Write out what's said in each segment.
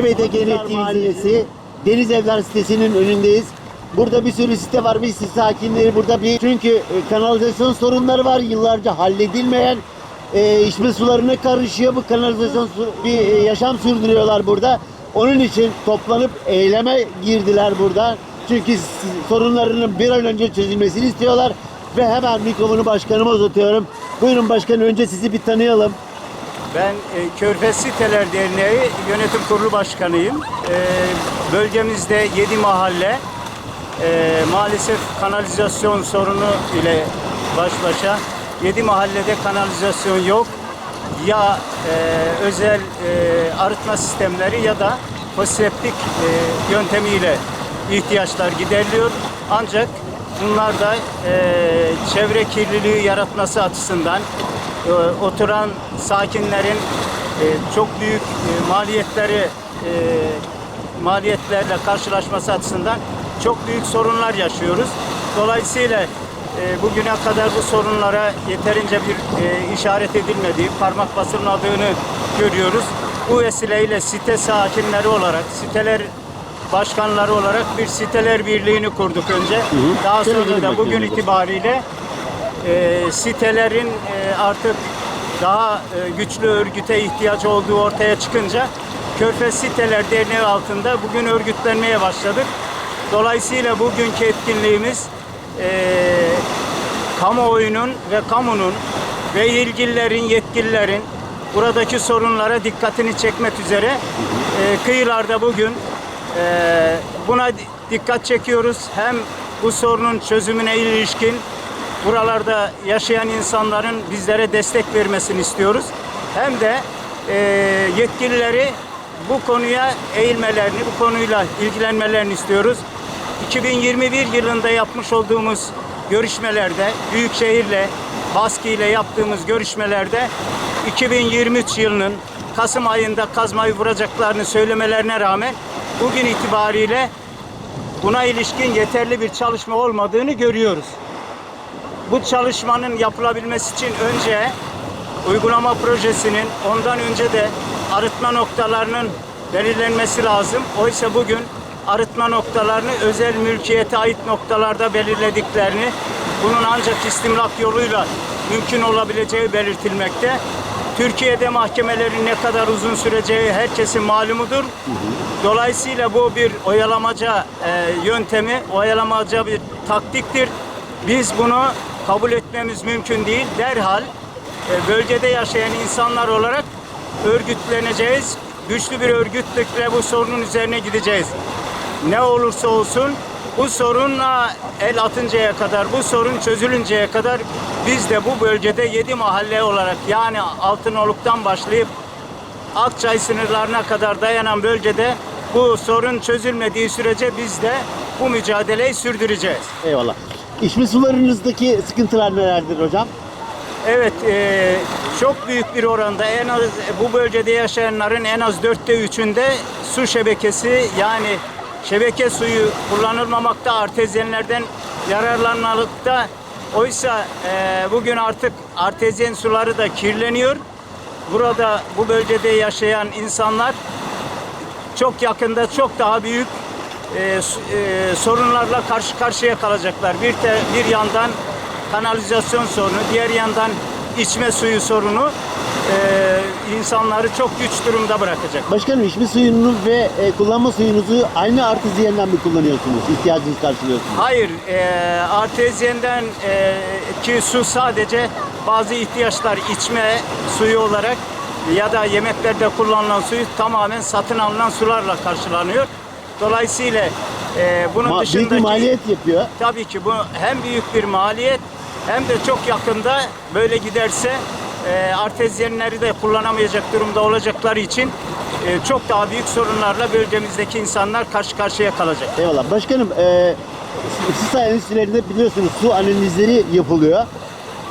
Evet Genet Mahallesi Deniz Evler sitesinin önündeyiz. Burada bir sürü site var. Site sakinleri burada bir çünkü e, kanalizasyon sorunları var. Yıllarca halledilmeyen e, içme sularına karışıyor. Bu kanalizasyon bir e, yaşam sürdürüyorlar burada. Onun için toplanıp eyleme girdiler burada. Çünkü sorunlarının bir an önce çözülmesini istiyorlar. Ve hemen mikrofonu başkanıma uzatıyorum. Buyurun başkan önce sizi bir tanıyalım. Ben e, Körfez Siteler Derneği Yönetim Kurulu Başkanıyım. E, bölgemizde 7 mahalle e, maalesef kanalizasyon sorunu ile baş başa. 7 mahallede kanalizasyon yok. Ya e, özel e, arıtma sistemleri ya da foseptik e, yöntemiyle ihtiyaçlar gideriliyor. Ancak bunlar da e, çevre kirliliği yaratması açısından e, oturan sakinlerin e, çok büyük e, maliyetleri e, maliyetlerle karşılaşması açısından çok büyük sorunlar yaşıyoruz. Dolayısıyla e, bugüne kadar bu sorunlara yeterince bir e, işaret edilmediği, parmak basılmadığını görüyoruz. Bu vesileyle site sakinleri olarak, siteler başkanları olarak bir siteler birliğini kurduk önce. Daha Şöyle sonra gelin da bugün itibariyle e, sitelerin e, artık daha e, güçlü örgüte ihtiyaç olduğu ortaya çıkınca Körfez Siteler Derneği altında bugün örgütlenmeye başladık. Dolayısıyla bugünkü etkinliğimiz e, kamuoyunun ve kamunun ve ilgililerin, yetkililerin buradaki sorunlara dikkatini çekmek üzere e, kıyılarda bugün e, buna di- dikkat çekiyoruz. Hem bu sorunun çözümüne ilişkin buralarda yaşayan insanların bizlere destek vermesini istiyoruz. Hem de e, yetkilileri bu konuya eğilmelerini, bu konuyla ilgilenmelerini istiyoruz. 2021 yılında yapmış olduğumuz görüşmelerde, Büyükşehir'le, Baskı ile yaptığımız görüşmelerde 2023 yılının Kasım ayında kazmayı vuracaklarını söylemelerine rağmen bugün itibariyle buna ilişkin yeterli bir çalışma olmadığını görüyoruz. Bu çalışmanın yapılabilmesi için önce uygulama projesinin ondan önce de arıtma noktalarının belirlenmesi lazım. Oysa bugün arıtma noktalarını özel mülkiyete ait noktalarda belirlediklerini, bunun ancak istimlak yoluyla mümkün olabileceği belirtilmekte. Türkiye'de mahkemelerin ne kadar uzun süreceği herkesin malumudur. Dolayısıyla bu bir oyalamaca e, yöntemi, oyalamaca bir taktiktir. Biz bunu kabul etmemiz mümkün değil. Derhal e, bölgede yaşayan insanlar olarak örgütleneceğiz. Güçlü bir örgütlükle bu sorunun üzerine gideceğiz. Ne olursa olsun bu sorunla el atıncaya kadar, bu sorun çözülünceye kadar biz de bu bölgede 7 mahalle olarak yani Altınoluk'tan başlayıp Akçay sınırlarına kadar dayanan bölgede bu sorun çözülmediği sürece biz de bu mücadeleyi sürdüreceğiz. Eyvallah. İçme sularınızdaki sıkıntılar nelerdir hocam? Evet, e, çok büyük bir oranda en az bu bölgede yaşayanların en az dörtte üçünde su şebekesi yani şebeke suyu kullanılmamakta, artezyenlerden yararlanmalıkta. Oysa e, bugün artık artezyen suları da kirleniyor. Burada bu bölgede yaşayan insanlar çok yakında çok daha büyük e, e, sorunlarla karşı karşıya kalacaklar. Bir te, bir yandan kanalizasyon sorunu, diğer yandan içme suyu sorunu e, insanları çok güç durumda bırakacak. Başkanım içme suyunu ve e, kullanma suyunuzu aynı arteziyenden mi kullanıyorsunuz? İhtiyacınızı karşılıyorsunuz. Hayır, e, artezyenden e, ki su sadece bazı ihtiyaçlar içme suyu olarak ya da yemeklerde kullanılan suyu tamamen satın alınan sularla karşılanıyor. Dolayısıyla e, bunun Ma- büyük dışındaki bir maliyet yapıyor. Tabii ki bu hem büyük bir maliyet hem de çok yakında böyle giderse e, artezyenleri de kullanamayacak durumda olacakları için e, çok daha büyük sorunlarla bölgemizdeki insanlar karşı karşıya kalacak. Eyvallah. Başkanım e, siz enstitülerinde biliyorsunuz su analizleri yapılıyor.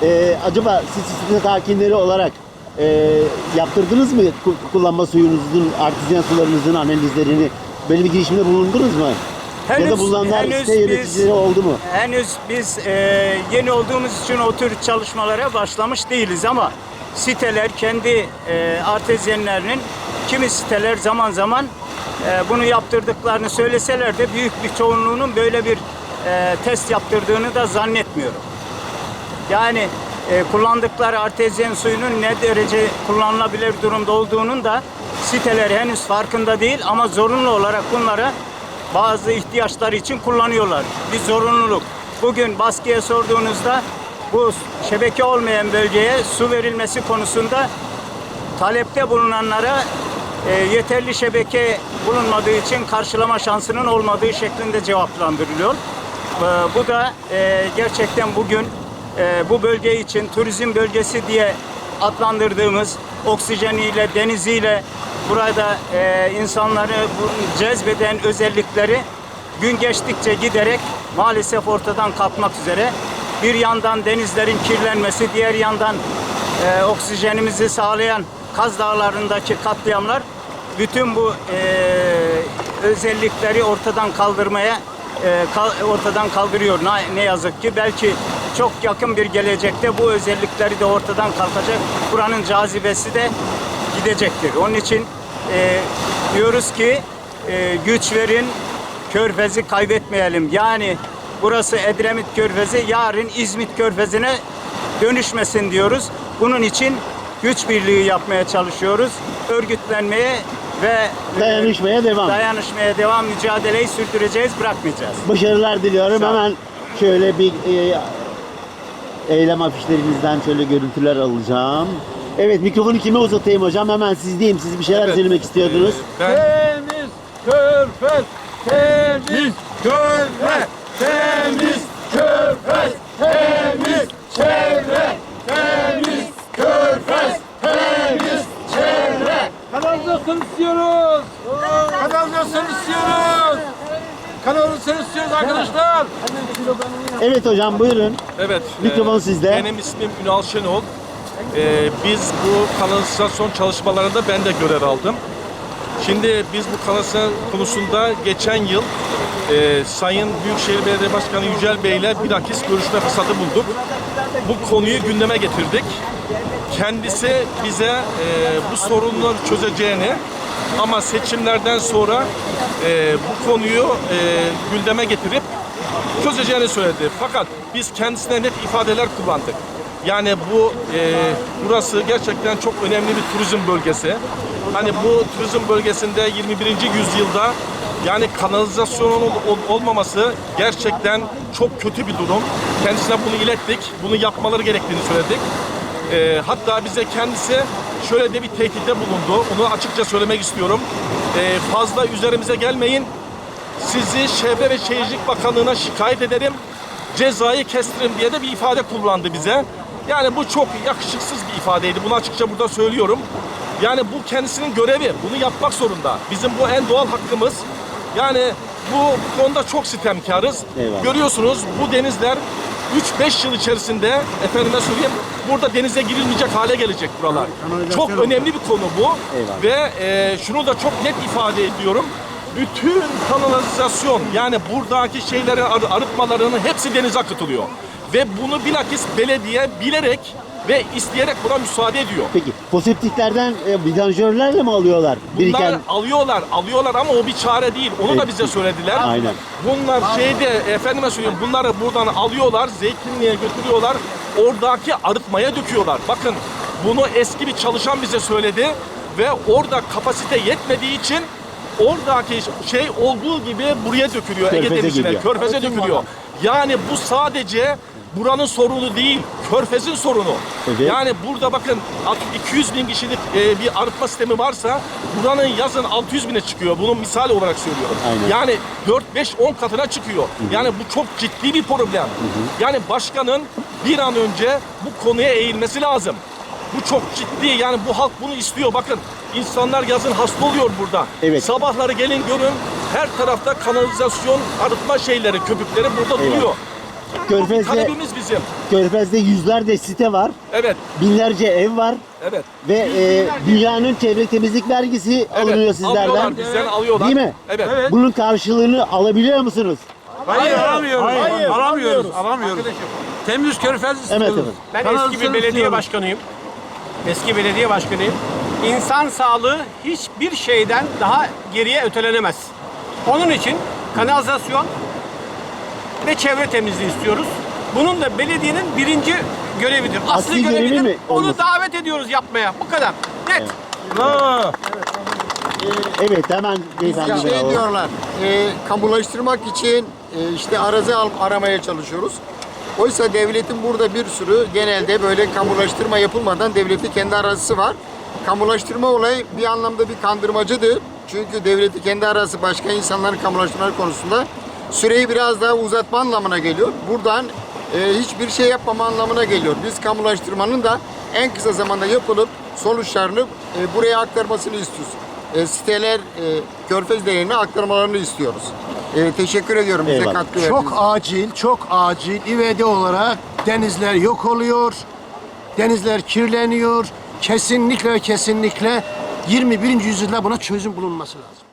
E, acaba siz site sakinleri olarak e, yaptırdınız mı ku- kullanma suyunuzun, artezyen sularınızın analizlerini? Böyle bir girişimde bulundunuz mu? ya da Henüz- bulunanlar henüz site yöneticileri biz- oldu mu? Henüz biz e, yeni olduğumuz için o tür çalışmalara başlamış değiliz ama siteler kendi e, artezyenlerinin kimi siteler zaman zaman e, bunu yaptırdıklarını söyleseler de büyük bir çoğunluğunun böyle bir e, test yaptırdığını da zannetmiyorum. Yani e, kullandıkları artezyen suyunun ne derece kullanılabilir durumda olduğunun da siteler henüz farkında değil ama zorunlu olarak bunları bazı ihtiyaçları için kullanıyorlar. Bir zorunluluk. Bugün baskıya sorduğunuzda bu şebeke olmayan bölgeye su verilmesi konusunda talepte bulunanlara e, yeterli şebeke bulunmadığı için karşılama şansının olmadığı şeklinde cevaplandırılıyor. E, bu da e, gerçekten bugün e, bu bölge için turizm bölgesi diye adlandırdığımız oksijeniyle, deniziyle burada e, insanları bu cezbeden özellikleri gün geçtikçe giderek maalesef ortadan kalkmak üzere. Bir yandan denizlerin kirlenmesi, diğer yandan e, oksijenimizi sağlayan Kaz Dağları'ndaki katliamlar bütün bu e, özellikleri ortadan kaldırmaya e, kal- ortadan kaldırıyor. Ne, ne yazık ki belki çok yakın bir gelecekte bu özellikleri de ortadan kalkacak. Buranın cazibesi de gidecektir. Onun için e, diyoruz ki e, güç verin, körfezi kaybetmeyelim. Yani burası Edremit Körfezi, yarın İzmit Körfezi'ne dönüşmesin diyoruz. Bunun için güç birliği yapmaya çalışıyoruz. Örgütlenmeye ve Dayanışmaya devam. dayanışmaya devam, mücadeleyi sürdüreceğiz, bırakmayacağız. Başarılar diliyorum. Hemen şöyle bir e, eylem afişlerinizden şöyle görüntüler alacağım. Evet mikrofonu kime uzatayım hocam? Hemen sizdeyim. Siz bir şeyler Evet. söylemek istiyordunuz. Ben Temiz körfez, temiz körfez, temiz körfez, temiz çevre, temiz körfez, temiz çevre. Kanalizasyon istiyoruz. Kanalizasyon istiyoruz. Kanalizasyon istiyoruz arkadaşlar. Evet hocam buyurun. evet. Mikrofon e, sizde. Benim ismim Ünal Şenol. E, biz bu kanalizasyon çalışmalarında ben de görev aldım. Şimdi biz bu kanalizasyon konusunda geçen yıl e, Sayın Büyükşehir Belediye Başkanı Yücel Bey ile bilakis görüşme fırsatı bulduk. Bu konuyu gündeme getirdik. Kendisi bize e, bu sorunları çözeceğini ama seçimlerden sonra e, bu konuyu e, gündeme getirip çözeceğini söyledi. Fakat biz kendisine net ifadeler kullandık. Yani bu e, burası gerçekten çok önemli bir turizm bölgesi. Hani bu turizm bölgesinde 21. yüzyılda yani kanalizasyonun ol- ol- olmaması gerçekten çok kötü bir durum. Kendisine bunu ilettik. Bunu yapmaları gerektiğini söyledik. E, hatta bize kendisi şöyle de bir tehditte bulundu. Onu açıkça söylemek istiyorum. E, fazla üzerimize gelmeyin sizi Şehre ve Şehircilik Bakanlığı'na şikayet ederim. Cezayı kestiririm diye de bir ifade kullandı bize. Yani bu çok yakışıksız bir ifadeydi. Bunu açıkça burada söylüyorum. Yani bu kendisinin görevi. Bunu yapmak zorunda. Bizim bu en doğal hakkımız. Yani bu, konuda çok sitemkarız. Eyvallah. Görüyorsunuz bu denizler 3-5 yıl içerisinde efendime söyleyeyim burada denize girilmeyecek hale gelecek buralar. Çok önemli bir konu bu. Eyvallah. Ve e, şunu da çok net ifade ediyorum. Bütün kanalizasyon yani buradaki şeylerin arı- arıtmalarının hepsi denize akıtılıyor. Ve bunu bilakis belediye bilerek ve isteyerek buna müsaade ediyor. Peki foseptiklerden e, vidanjörlerle mi alıyorlar? Bunlar Biriken alıyorlar, alıyorlar ama o bir çare değil. Onu da Evet. bize söylediler. Aynen. Bunlar şeyde efendime söyleyeyim bunları buradan alıyorlar, zeytinliğe götürüyorlar. Oradaki arıtmaya döküyorlar. Bakın bunu eski bir çalışan bize söyledi ve orada kapasite yetmediği için oradaki şey olduğu gibi buraya dökülüyor. Ege Körfeze Denizi'ne, gidiyor. körfeze dökülüyor. Yani bu sadece buranın sorunu değil, körfezin sorunu. Evet. Yani burada bakın 200 bin kişilik e, bir arıtma sistemi varsa buranın yazın 600 bine çıkıyor. Bunu misal olarak söylüyorum. Aynen. Yani 4-5-10 katına çıkıyor. Yani bu çok ciddi bir problem. Yani başkanın bir an önce bu konuya eğilmesi lazım. Bu çok ciddi yani bu halk bunu istiyor. Bakın insanlar yazın hasta oluyor burada. Evet. Sabahları gelin görün her tarafta kanalizasyon arıtma şeyleri, köpükleri burada Eyvallah. duruyor. Körfez'de, Talebimiz bizim. Körfez'de yüzlerce site var. Evet, Binlerce ev var. evet. Ve e, dünyanın çevre temizlik vergisi Evet, alınıyor sizlerden. Alıyorlar, bizden alıyorlar. Değil mi? Evet. Bunun karşılığını alabiliyor musunuz? Hayır, alamıyoruz. Alamıyoruz. Alamıyoruz. Temiz körfez Evet istiyoruz. efendim. Ben eski Kanalizasyon bir belediye istiyoruz. başkanıyım. Eski belediye başkanıyım. insan sağlığı hiçbir şeyden daha geriye ötelenemez. Onun için kanalizasyon ve çevre temizliği istiyoruz. Bunun da belediyenin birinci görevidir. Asli, Asli görevi görevidir. mi Onu olması? davet ediyoruz yapmaya. Bu kadar. Net. Bravo. Evet hemen beyefendi şey bravo. diyorlar, e, kamulaştırmak için e, işte arazi al, aramaya çalışıyoruz. Oysa devletin burada bir sürü genelde böyle kamulaştırma yapılmadan devletin kendi arazisi var. Kamulaştırma olayı bir anlamda bir kandırmacıdır. Çünkü devleti kendi arazisi başka insanların kamulaştırma konusunda süreyi biraz daha uzatma anlamına geliyor. Buradan e, hiçbir şey yapmama anlamına geliyor. Biz kamulaştırmanın da en kısa zamanda yapılıp sonuçlarını e, buraya aktarmasını istiyoruz. E, siteler, e, körfez değerine aktarmalarını istiyoruz. E, teşekkür ediyorum bize Eyvallah. katkı verdiğiniz Çok acil, çok acil ivedi olarak denizler yok oluyor. Denizler kirleniyor. Kesinlikle ve kesinlikle 21. yüzyılda buna çözüm bulunması lazım.